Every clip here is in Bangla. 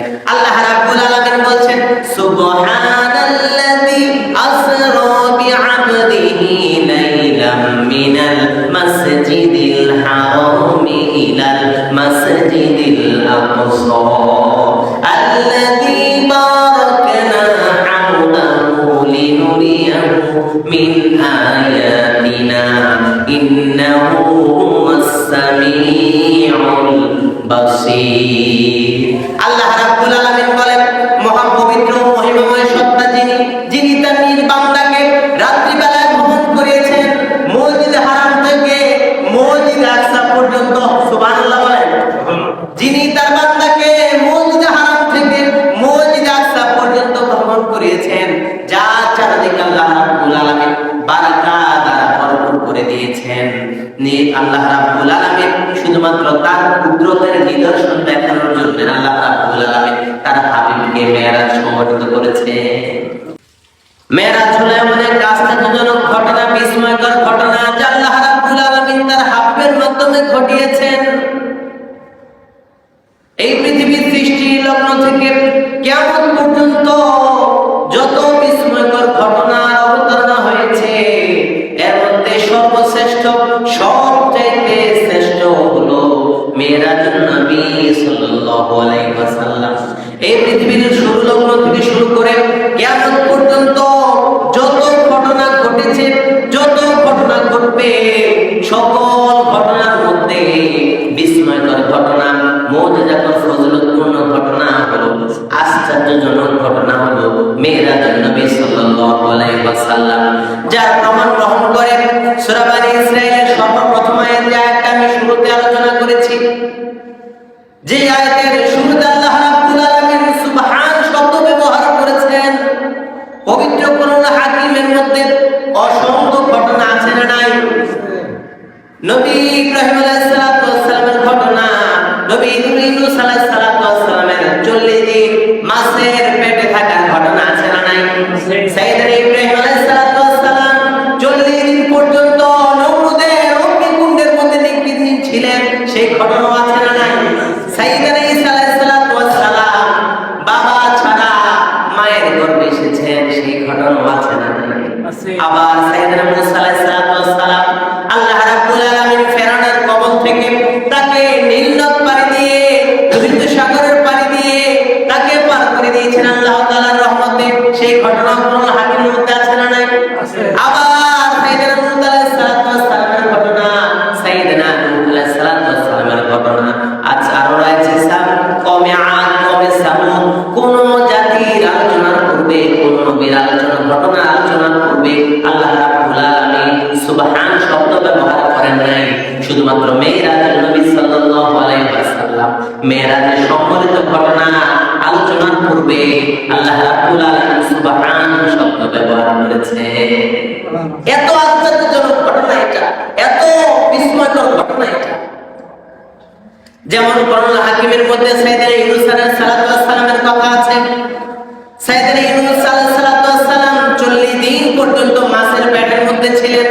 আল্লাহ রাব্বুল আলামিন বলছেন সুবহানাল্লাযী আসরা বিআবদিহি লাইলাম মিনাল মাসজিদিল হারামি ইলাল মাসজিদিল আকসা আল্লাযী বারাকনা হাওলাহু লিনুরিয়াহু মিন আয়াতিনা ইন্নাহু হুয়াস সামিউল বাসীর আল্লাহ আল্লাহ রাব্বুল আলামিন। শুধুমাত্র তার কুদরতের নিদর্শন দেখানোর জন্য আল্লাহ রাব্বুল আলামিন তার হাবিবকে মেরাজ সংগঠিত করেছে। মেরাজ হলো এমন এক আশ্চর্যজনক ঘটনা, বিস্ময়কর ঘটনা, যা আল্লাহ রাব্বুল আলামিন তার হাবিবের মাধ্যমে ঘটিয়েছেন। এই পৃথিবীর সৃষ্টি লগ্ন থেকে কেমন মেরাজুন নবী সাল্লাল্লাহু আলাইহি ওয়াসাল্লাম হলো নবী সাল্লাল্লাহু আলাইহি ওয়াসাল্লাম যার প্রমাণ গ্রহণ করে, সূরা বনী ইসরাঈলের সর্বপ্রথম আয়াত যে আয়াতটা আমি শুরুতে আলোচনা করেছি, যে আয়াতের শুরুতে আল্লাহ রাব্বুল আলামিন সুবহান শব্দ ব্যবহার করেছেন পবিত্র কোরআন হাকিমের মধ্যে অসংখ্য ঘটনা আছে না নাই? নবী শুধুমাত্র মেয়েরাজের নবী সাল্লাল্লাহু মেয়েরাজের ঘটনা আলোচনার পূর্বে আল্লাহ শব্দ ব্যবহার করেছে এত আশ্চর্যজনক ঘটনা এটা, এত বিস্ময়কর ঘটনা এটা। যেমন হাকিমের মধ্যে কথা আছে। সাইয়েদনা ইউনূস আলাইহিস সালাতু ওয়াস সালাম 40 দিন পর্যন্ত মাছের পেটের মধ্যে ছিলেন।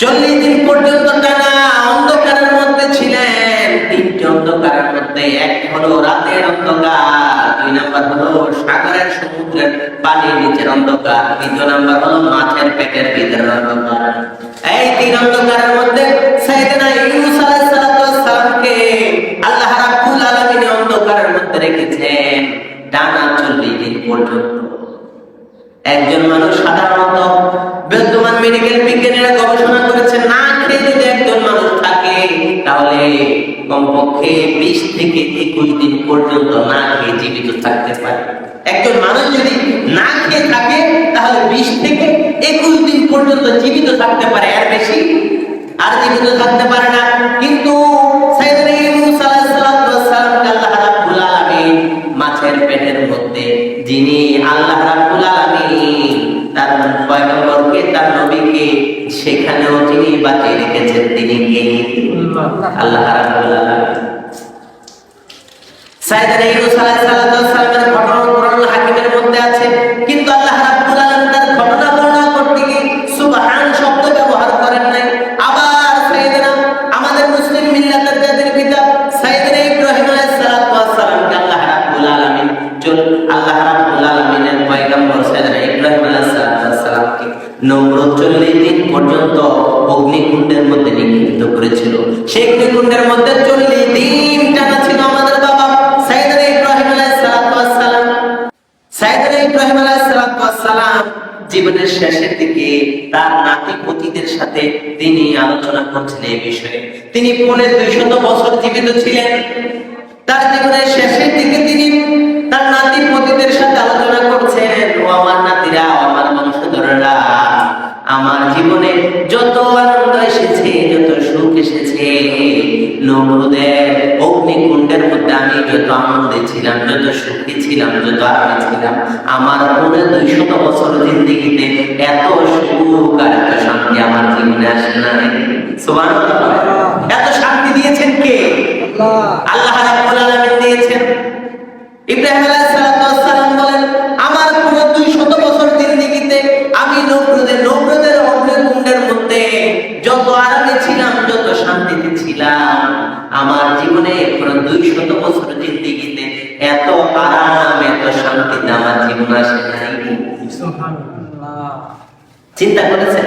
40 দিন পর্যন্ত টানা অন্ধকারের মধ্যে ছিলেন। তিনটি অন্ধকারের মধ্যে এক হলো রাতের অন্ধকার, দুই নাম্বার হলো সাগরের সমুদ্রের পানির নিচের অন্ধকার, তৃতীয় নাম্বার হলো মাছের পেটের ভিতরের অন্ধকার। এই তিন অন্ধকারের মধ্যে আলাইহিস সালামকে আল্লাহ রাব্বুল আলামিন অন্ধকারের মধ্যে রেখেছেন টানা 40 দিন পর্যন্ত। একজন মানুষ সাধারণত মেডিকেল বিজ্ঞানীরা গবেষণা করেছে না খেয়ে যদি একজন মানুষ থাকে, তাহলে কমপক্ষে বিশ থেকে একুশ দিন পর্যন্ত না খেয়ে জীবিত থাকতে পারে। একজন মানুষ যদি না খেয়ে থাকে, তাহলে বিশ থেকে একুশ দিন পর্যন্ত জীবিত থাকতে পারে আর বেশি। আর জীবিত থাকতে পারে না। কিন্তু বাঁচিয়ে রেখেছেন তিনি কে? আল্লাহ। রাব্বুল আলামিন। সাইয়েদনা ইউনূস আলাইহিস সালাতু তার নাতি পতিদের সাথে তিনি আলোচনা করছেন এই বিষয়ে। তিনি পৌনে দুইশত বছর জীবিত ছিলেন। তার জীবনের শেষের দিকে তিনি তার নাতি পতিদের সাথে আলোচনা করছেন, ও আমার নাতিরা আমার বংশধররা, আমার জীবনে যত আনন্দ এসেছে, যত সুখ এসেছে, নমরুদের অগ্নিকুণ্ডের মধ্যে আমি যত আনন্দে ছিলাম, যত সুখী ছিলাম, যত আরামে ছিলাম, আমার মনে দুইশত এত শান্তি দিয়েছেন কে? আল্লাহ। রাব্বুল আলামিন দিয়েছেন। ইব্রাহিম আলাইহিস সালাম বলেন আমার পুরো 200 বছর জিন্দেগিতে আমি নমরুদের নমরুদের অগ্নিকুণ্ডের মধ্যে যত আরামে ছিলাম যত শান্তিতে ছিলাম। আমার জীবনে পুরো 200 বছর জিন্দেগিতে এত আরাম এত শান্তিতে আমার জীবন আসে নাই। চিন্তা করেছেন?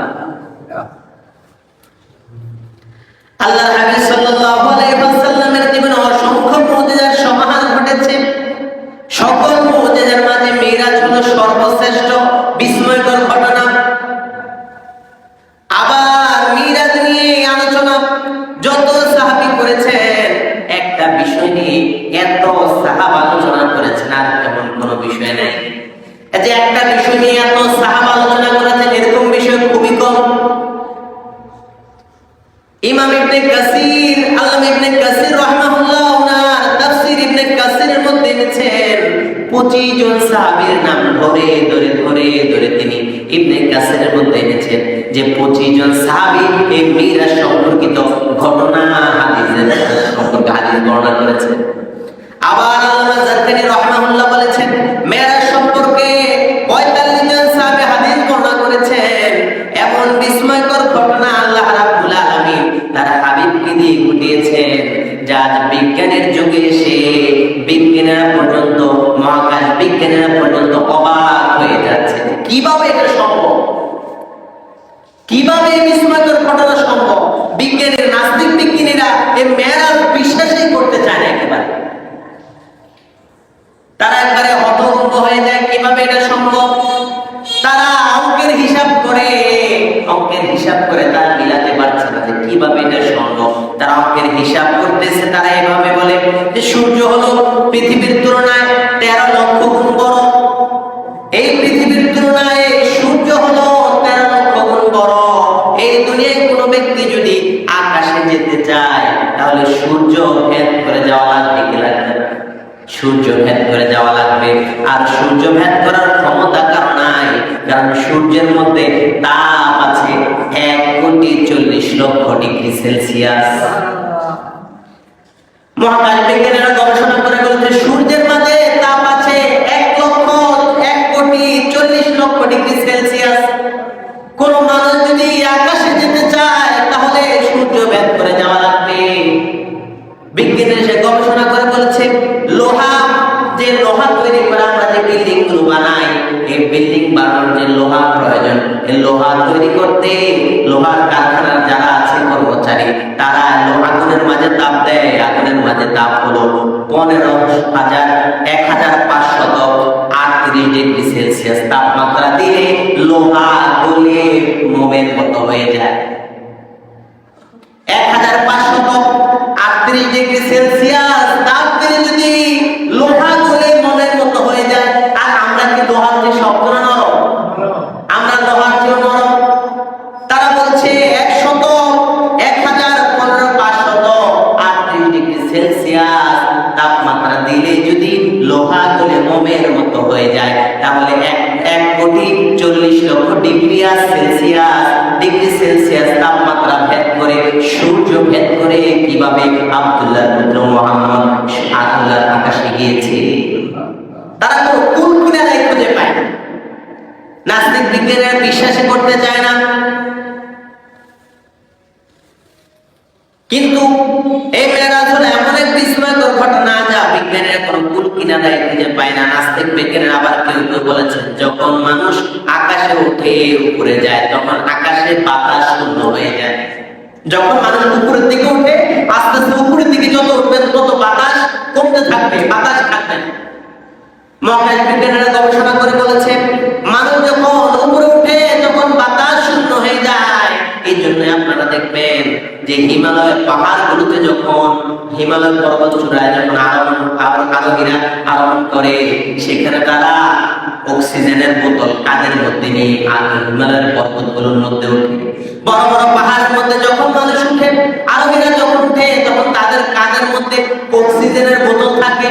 আল্লাহ হাবিব সাল্লাল্লাহু আলাইহি ওয়াসাল্লামের জীবনে অসংখ্য মুজিজার সমাহার ঘটেছে। সকল মুজিজার মাঝে মিরাজ হলো সর্বশ্রেষ্ঠ বিস্ময়কর ঘটনা। আবার মিরাজ নিয়ে আলোচনা। যত সাহাবী করেছেন, একটা বিষয় নিয়ে এত সাহাবা আলোচনা করেছেন আর এমন কোনো বিষয় নাই। যে একটা বিষয় নিয়ে এত ধরে ধরে ধরে ধরে তিনি ইবনে কাসিরের মধ্যে এনেছেন যে 25 জন সাহাবী এই মিরাজ সম্পর্কিত কীভাবে বিস্ময়কর ঘটনা সম্ভব? বিজ্ঞানের নাস্তিক বিজ্ঞানীরা এই মেরাজ এই দুনিয়ায় কোনো ব্যক্তি যদি আকাশে যেতে চায় তাহলে সূর্য ভেদ করে যাওয়া লাগবে কি লাগবে সূর্য ভেদ করে যাওয়া লাগবে। আর সূর্য ভেদ করার ক্ষমতা কারণ নাই কারণ সূর্যের মধ্যে তাপ আছে এক কোটি চল্লিশ লক্ষ ডিগ্রি সেলসিয়াস। মহাকাশ বিজ্ঞানীরা মাঝে তাপ হলো পনেরো হাজার এক হাজার পাঁচশত আটত্রিশ ডিগ্রি সেলসিয়াস তাপমাত্রা দিয়ে লোহা গলে মোমের মতো হয়ে যায়। এক হাজার পাঁচশত আটত্রিশ ডিগ্রি সেলসিয়াস হয়ে যায়। তাহলে এক কোটি চল্লিশ লক্ষ ডিগ্রি আর সেলসিয়াস, ডিগ্রি সেলসিয়াস তাপমাত্রা ভেদ করে, সূর্য ভেদ করে কীভাবে আব্দুল্লাহ পুত্র মোহাম্মদ আল্লাহর আকাশে গিয়েছে? তারা কোনো খুঁজে পায় নাস্তিক বিজ্ঞানের বিশ্বাসে করতে চায় না। কিন্তু এই মেয়েরাজ হলো এমন এক বিস্ময়কর ঘটনা যা বিজ্ঞানের কোনো কিনারায় খুঁজে পায় না। নাস্তিক বিজ্ঞানের আবার কেউ কেউ বলেছেন? যখন মানুষ আকাশে উঠে উপরে যায়, তখন আকাশে বাতাস শূন্য হয়ে যায়। যখন মানুষ উপরের দিকে উঠে, আস্তে আস্তে উপরের দিকে যত উঠবেন তত বাতাস কমতে থাকবে, বাতাস থাকবে। মহাকাশ বিজ্ঞানীরা গবেষণা করে বলেছে মানুষ যখন উপরে উঠে, তখন বাতাস শূন্য হয়ে যায়। এই জন্য আপনারা দেখবেন যে হিমালয়ের পাহাড়গুলোতে যখন হিমালয় পর্বত চূড়ায় যখন আরোহণ আরো- আরোহীরা আরোহণ করে। সেখানে তারা অক্সিজেনের বোতল কাঁধের মধ্যে নিয়ে আর হিমালয়ের পর্বতগুলোর মধ্যে ওঠে বড় বড় পাহাড়ের মধ্যে যখন মানুষ উঠে, আরোহীরা যখন উঠে, তখন তাদের কাঁধের মধ্যে অক্সিজেনের বোতল থাকে।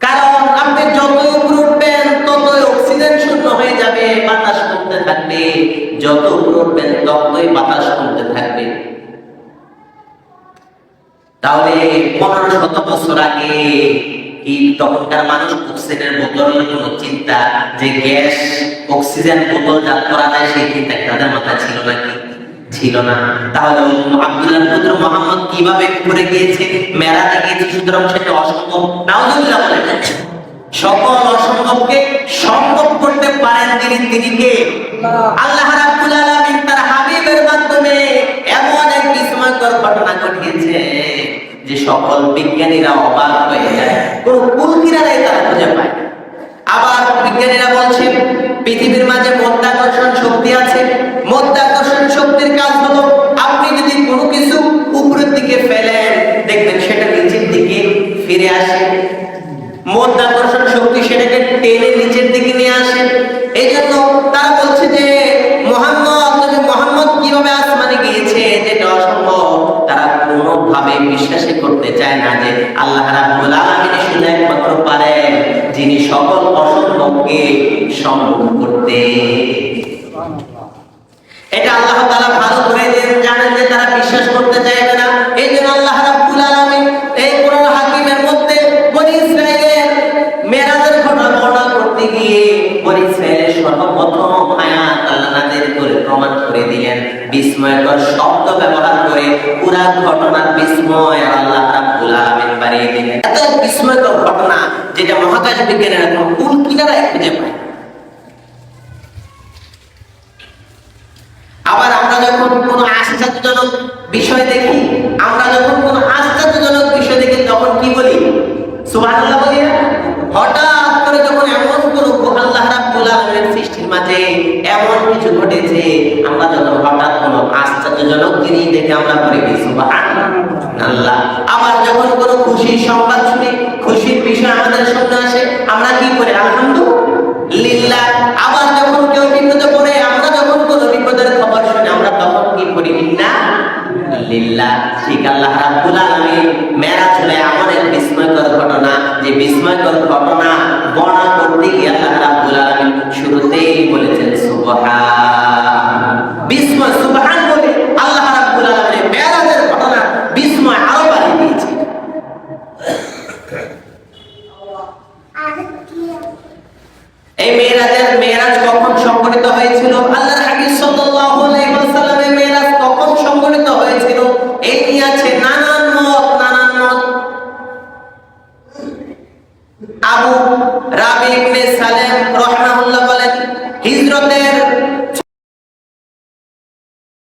কারণ আপনি যতই উপরে উঠবেন, ততই অক্সিজেন শূন্য হয়ে যাবে বাতাস কমতে থাকবে যত উপরে উঠবেন, ততই বাতাস কমতে থাকবে তাহলে পনেরো শত বছর আগে এই তখনকার মানুষ অক্সিজেনের বোতলের কোনো চিন্তা যে গ্যাস অক্সিজেন বোতল জাত করা যায় সেই চিন্তা তাদের মাথায় ছিল নাকি? ছিল না। তাহলে আব্দুল্লাহ পুত্র মোহাম্মদ কীভাবে করে গিয়েছে মেরাজে গিয়েছে সুতরাং সেটা অসম্ভব। নাউজুবিল্লাহ বলেন সকল অসম্ভবকে সম্ভব করতে পারেন তিনি তিনি কে? আল্লাহ রাব্বুল আলামিন সকল বিজ্ঞানীরা অবাক হয়ে যায়। কোন কুল কিনারাই তারা খুঁজে পায় আবার বিজ্ঞানীরা বলছে, পৃথিবীর মাঝে মধ্যাকর্ষণ শক্তি আছে। মধ্যাকর্ষণ শক্তির কাজ সম্ভব করতে এটা আল্লাহ তাআলা ভালো করে জানেন যে তারা বিশ্বাস করতে চাইবে না। এই জন্য আল্লাহ রাব্বুল আলামিন এই কোরআন হাকিমের মধ্যে বনি ইসরাইলের মেরাজের ঘটনা বর্ণনা করতে গিয়ে বনি ইসরাইলের সর্বপ্রথম আয়াত আল্লাহ নাযিল করে প্রমাণ করে দিলেন। বিস্ময়কর শব্দ ব্যবহার করে পুরা ঘটনার বিস্ময় আল্লাহ রাব্বুল আলামিন বাড়িয়ে দিলেন। এত বিস্ময়কর ঘটনা যেটা মহাকাশ বিজ্ঞানের কোনো আশ্চর্যজনক বিষয় দেখি, আমরা যখন কোনো আশ্চর্যজনক বিষয় দেখি, তখন কি বলি? বলি, হঠাৎ করে যখন এমন কোনো আল্লাহ রাব্বুল সৃষ্টির মাঝে এমন কিছু ঘটেছে, আমরা যখন হঠাৎ কোনো আশ্চর্যজনক জিনিস দেখে আমরা বলি সুবহানাল্লাহ। আবার যখন কোনো খুশির সংবাদ শুনি, খুশির বিষয় আমাদের সামনে আসে, আমরা কি করি? সংগঠিত হয়েছিল। আল্লাহর